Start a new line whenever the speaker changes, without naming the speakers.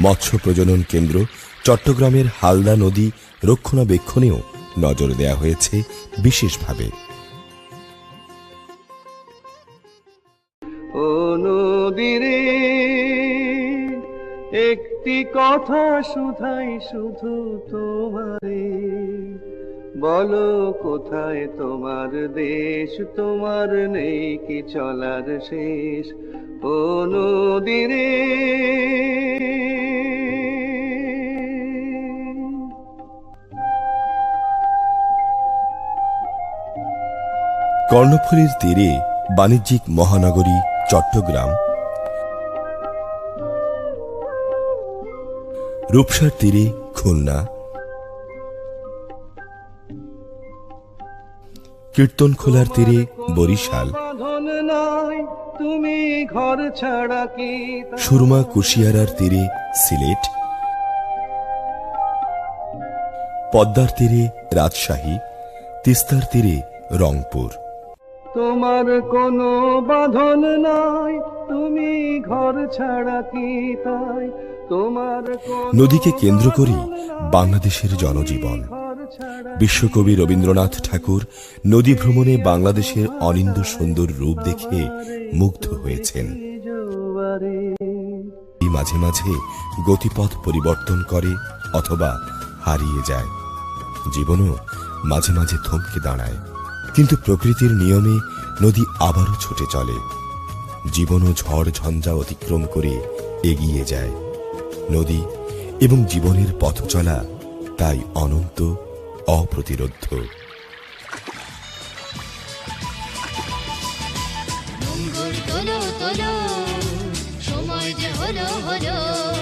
মৎস্য প্রজনন কেন্দ্র চট্টগ্রামের হালদা নদী রক্ষণাবেক্ষণেও নজর দেয়া হয়েছে বিশেষভাবে।
নদীরে, একটি কথা শুধাই শুধু তোমারে। বলো কোথায় তোমার দেশ, তোমার নেই কি চলার শেষ? ও নদীরে
কর্ণফুলীর তীরে বাণিজ্যিক মহানগরী চট্টগ্রাম। রূপসার তীরে খুলনা। কীর্তনখোলার তীরে বরিশাল।
তুমি ঘর ছাড়া
সুরমা কুশিয়ারার তীরে সিলেট। পদ্মার তীরে রাজশাহী। তিস্তার তীরে রংপুর।
তোমার কোনো বাঁধন নাই তুমি ঘর ছাড়া কি তাই? তোমার
নদীকে কেন্দ্র করেই বাংলাদেশের জনজীবন। বিশ্বকবি রবীন্দ্রনাথ ঠাকুর নদী ভ্রমণে বাংলাদেশের অনিন্দ সুন্দর রূপ দেখে মুগ্ধ হয়েছেন। এই মাঝে মাঝে গতিপথ পরিবর্তন করে অথবা হারিয়ে যায়। জীবনও মাঝে মাঝে থমকে দাঁড়ায়। কিন্তু প্রকৃতির নিয়মে নদী আবারও ছুটে চলে। জীবনও ঝড় ঝঞ্ঝা অতিক্রম করে এগিয়ে যায়। নদী এবং জীবনের পথ চলা তাই অনন্ত
তোলো। সময় যে হলো হলো।